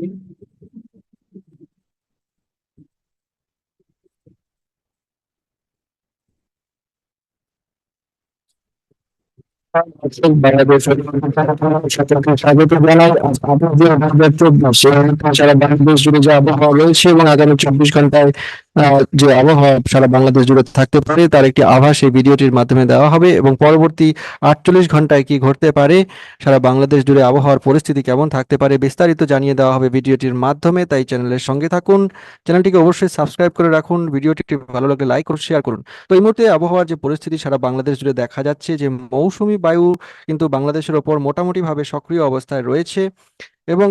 Thank you. Bangladesh জুড়ে আবহাওয়ার পরিস্থিতি কেমন থাকতে পারে, বিস্তারিত জানিয়ে দেওয়া হবে ভিডিওটির মাধ্যমে। তাই চ্যানেলের সঙ্গে থাকুন চ্যানেলটিকে অবশ্যই সাবস্ক্রাইব করে রাখুন ভিডিওটি ভালো লাগলে লাইক করুন, শেয়ার করুন। তো এই মুহূর্তে আবহাওয়ার যে পরিস্থিতি সারা বাংলাদেশ জুড়ে দেখা যাচ্ছে যে মৌসুমী বায়ু কিন্তু বাংলাদেশের ওপর মোটামুটিভাবে সক্রিয় অবস্থায় রয়েছে এবং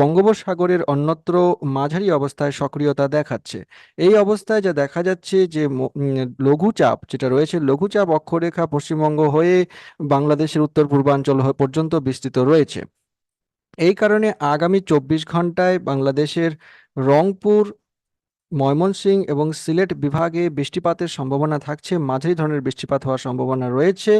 বঙ্গোপসাগরের অন্যত্র মাঝারি অবস্থায় সক্রিয়তা দেখাচ্ছে। এই অবস্থায় যা দেখা যাচ্ছে যে লঘুচাপ যেটা রয়েছে, লঘুচাপ অক্ষরেখা পশ্চিমবঙ্গ হয়ে বাংলাদেশের উত্তর পূর্বাঞ্চল পর্যন্ত বিস্তৃত রয়েছে। এই কারণে আগামী চব্বিশ ঘন্টায় বাংলাদেশের রংপুর ময়মনসিংহ এবং সিলেট বিভাগে বৃষ্টিপাতের সম্ভাবনা থাকছে, মাঝারি ধরনের বৃষ্টিপাত হওয়ার সম্ভাবনা রয়েছে।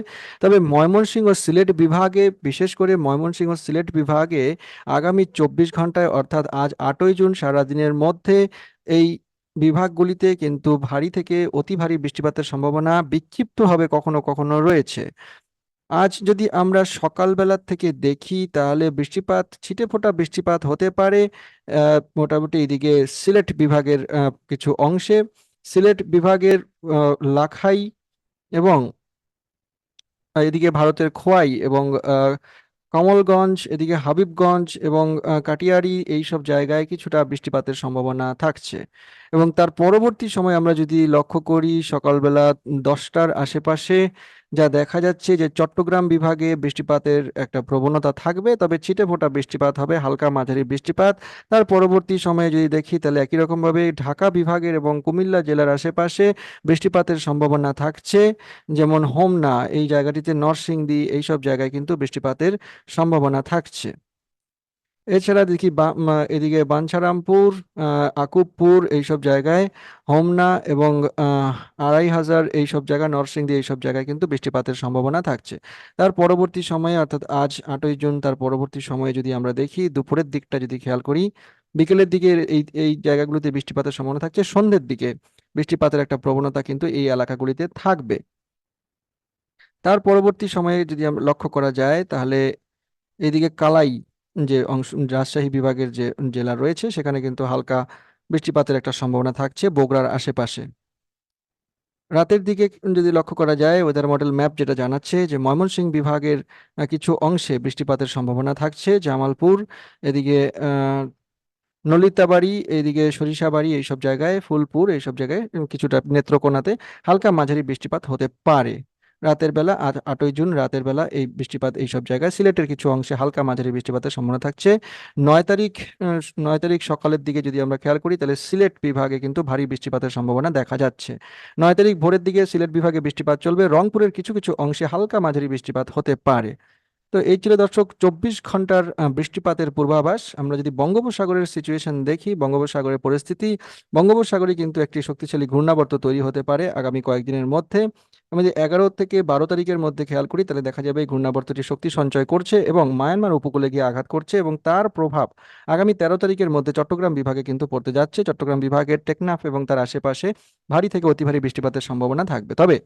তবে ময়মনসিংহ ও সিলেট বিভাগে, বিশেষ করে ময়মনসিংহ ও সিলেট বিভাগে আগামী চব্বিশ ঘন্টায় অর্থাৎ আজ আটই জুন সারাদিনের মধ্যে, এই বিভাগগুলিতে কিন্তু ভারী থেকে অতি ভারী বৃষ্টিপাতের সম্ভাবনা বিক্ষিপ্তভাবে কখনো কখনো রয়েছে। আজ যদি আমরা সকালবেলা থেকে দেখি, তাহলে বৃষ্টিপাত ছিটেফোঁটা বৃষ্টিপাত হতে পারে মোটামুটি এদিকে সিলেট বিভাগের কিছু অংশে। সিলেট বিভাগের লাখাই এবং এদিকে ভারতের খোয়াই এবং কমলগঞ্জ, এদিকে হাবিবগঞ্জ এবং কাটিয়ারি এই সব জায়গায় কিছুটা বৃষ্টিপাতের সম্ভাবনা থাকছে। এবং তার পরবর্তী সময় আমরা যদি লক্ষ্য করি, সকালবেলা দশটার আশেপাশে যা দেখা যাচ্ছে যে চট্টগ্রাম বিভাগে বৃষ্টিপাতের একটা প্রবণতা থাকবে, তবে ছিটে ফোটা বৃষ্টিপাত হবে, হালকা মাঝারি বৃষ্টিপাত। তার পরবর্তী সময়ে যদি দেখি, তাহলে একই রকমভাবে ঢাকা বিভাগের এবং কুমিল্লা জেলার আশেপাশে বৃষ্টিপাতের সম্ভাবনা থাকছে। যেমন হোমনা, এই জায়গাটিতে নরসিংদী, এইসব জায়গায় কিন্তু বৃষ্টিপাতের সম্ভাবনা থাকছে। এছাড়া দেখি এদিকে বাঞ্ছারামপুর আকুবপুর এইসব জায়গায়, হোমনা এবং আড়াই হাজার এইসব জায়গা, নরসিংদী এইসব জায়গায় কিন্তু বৃষ্টিপাতের সম্ভাবনা থাকছে। তার পরবর্তী সময়ে, অর্থাৎ আজ আটই জুন, তার পরবর্তী সময়ে যদি আমরা দেখি, দুপুরের দিকটা যদি খেয়াল করি, বিকেলের দিকে এই এই জায়গাগুলোতে বৃষ্টিপাতের সম্ভাবনা থাকছে, সন্ধ্যের দিকে বৃষ্টিপাতের একটা প্রবণতা কিন্তু এই এলাকাগুলিতে থাকবে। তার পরবর্তী সময়ে যদি আমরা লক্ষ্য করা যায়, তাহলে এদিকে কালাই যে অংশ, রাজশাহী বিভাগের যে জেলা রয়েছে, সেখানে কিন্তু হালকা বৃষ্টিপাতের একটা সম্ভাবনা থাকছে বগুড়ার আশেপাশে। রাতের দিকে যদি লক্ষ্য করা যায় ওয়েদার মডেল ম্যাপ যেটা জানাচ্ছে যে ময়মনসিংহ বিভাগের কিছু অংশে বৃষ্টিপাতের সম্ভাবনা থাকছে। জামালপুর, এদিকে নলিতাবাড়ি, এদিকে সরিষাবাড়ি এইসব জায়গায়, ফুলপুর এইসব জায়গায়, কিছুটা নেত্রকোনাতে হালকা মাঝারি বৃষ্টিপাত হতে পারে। রাতের বেলা আটই জুন রাতের বেলা এই বৃষ্টিপাত এই সব জায়গায় সিলেটের কিছু অংশে হালকা মাঝারি বৃষ্টিপাতের সম্ভাবনা থাকছে। নয় তারিখ নয় তারিখ সকালের দিকে যদি আমরা খেয়াল করি তাহলে সিলেট বিভাগে কিন্তু ভারী বৃষ্টিপাতের সম্ভাবনা দেখা যাচ্ছে। নয় তারিখ ভোরের দিকে সিলেট বিভাগে বৃষ্টিপাত চলবে। রংপুরের কিছু কিছু অংশে হালকা মাঝারি বৃষ্টিপাত হতে পারে। তো এই ছিল দর্শক চব্বিশ ঘণ্টার বৃষ্টিপাতের পূর্বাভাস। আমরা যদি বঙ্গোপসাগরের সিচুয়েশন দেখি, বঙ্গোপসাগরের পরিস্থিতি, বঙ্গোপসাগরে কিন্তু একটি শক্তিশালী ঘূর্ণাবর্ত তৈরি হতে পারে আগামী কয়েকদিনের মধ্যে। আমরা যদি এগারো থেকে বারো তারিখের মধ্যে খেয়াল করি, তাহলে দেখা যাবে এই ঘূর্ণাবর্তটি শক্তি সঞ্চয় করছে এবং মায়ানমার উপকূলে গিয়ে আঘাত করছে এবং তার প্রভাব আগামী তেরো তারিখের মধ্যে চট্টগ্রাম বিভাগে কিন্তু পড়তে যাচ্ছে। চট্টগ্রাম বিভাগের টেকনাফ এবং তার আশেপাশে ভারী থেকে অতি ভারী বৃষ্টিপাতের সম্ভাবনা থাকবে। তবে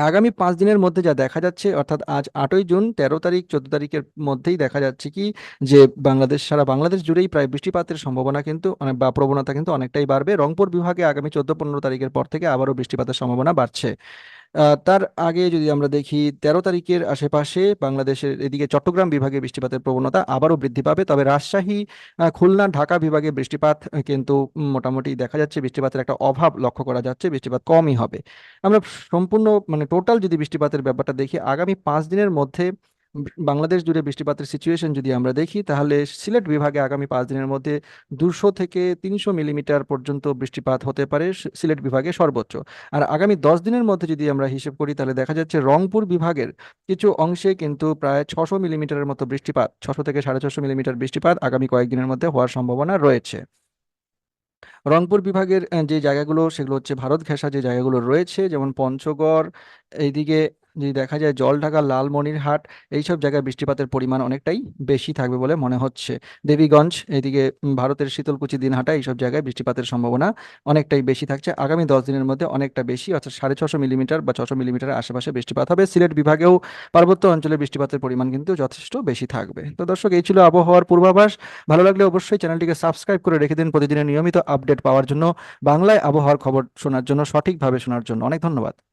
আগামী পাঁচ দিনের মধ্যে যা দেখা যাচ্ছে, অর্থাৎ আজ আটই জুন, তেরো তারিখ, চোদ্দ তারিখের মধ্যেই দেখা যাচ্ছে কি, যে বাংলাদেশ, সারা বাংলাদেশ জুড়েই প্রায় বৃষ্টিপাতের সম্ভাবনা কিন্তু অনেক বা প্রবণতা কিন্তু অনেকটাই বাড়বে। রংপুর বিভাগে আগামী চোদ্দ পনেরো তারিখের পর থেকে আবারও বৃষ্টিপাতের সম্ভাবনা বাড়ছে। তার আগে যদি আমরা দেখি, তেরো তারিখের আশেপাশে বাংলাদেশের এদিকে চট্টগ্রাম বিভাগে বৃষ্টিপাতের প্রবণতা আবারও বৃদ্ধি পাবে। তবে রাজশাহী খুলনা, ঢাকা বিভাগে বৃষ্টিপাত কিন্তু মোটামুটি দেখা যাচ্ছে বৃষ্টিপাতের একটা অভাব লক্ষ্য করা যাচ্ছে, বৃষ্টিপাত কমই হবে। আমরা সম্পূর্ণ মানে টোটাল যদি বৃষ্টিপাতের ব্যাপারটা দেখি, আগামী পাঁচ দিনের মধ্যে বাংলাদেশ জুড়ে বৃষ্টিপাতের সিচুয়েশন যদি আমরা দেখি, তাহলে সিলেট বিভাগে আগামী পাঁচ দিনের মধ্যে দুশো থেকে তিনশো মিলিমিটার পর্যন্ত বৃষ্টিপাত হতে পারে সিলেট বিভাগে সর্বোচ্চ। আর আগামী দশ দিনের মধ্যে যদি আমরা হিসেব করি, তাহলে দেখা যাচ্ছে রংপুর বিভাগের কিছু অংশে কিন্তু প্রায় ছশো মিলিমিটারের মতো বৃষ্টিপাত, ছশো থেকে সাড়ে ছশো মিলিমিটার বৃষ্টিপাত আগামী কয়েকদিনের মধ্যে হওয়ার সম্ভাবনা রয়েছে। রংপুর বিভাগের যে জায়গাগুলো, সেগুলো হচ্ছে ভারত ঘেঁষা যে জায়গাগুলো রয়েছে, যেমন পঞ্চগড়, এইদিকে যদি দেখা যায় জলঢাকা লালমনিরহাট এইসব জায়গায় বৃষ্টিপাতের পরিমাণ অনেকটাই বেশি থাকবে বলে মনে হচ্ছে। দেবীগঞ্জ, এদিকে ভারতের শীতলকুচি, দিনহাটা এইসব জায়গায় বৃষ্টিপাতের সম্ভাবনা অনেকটাই বেশি থাকছে। আগামী দশ দিনের মধ্যে অনেকটা বেশি, অর্থাৎ সাড়ে ছশো মিলিমিটার বা ছশো মিলিমিটারের আশেপাশে বৃষ্টিপাত হবে। সিলেট বিভাগেও পার্বত্য অঞ্চলে বৃষ্টিপাতের পরিমাণ কিন্তু যথেষ্ট বেশি থাকবে। তো দর্শক, এই ছিল আবহাওয়ার পূর্বাভাস। ভালো লাগলে অবশ্যই চ্যানেলটিকে সাবস্ক্রাইব করে রেখে দিন প্রতিদিনের নিয়মিত আপডেট পাওয়ার জন্য, বাংলায় আবহাওয়ার খবর শোনার জন্য, সঠিকভাবে শোনার জন্য। অনেক ধন্যবাদ।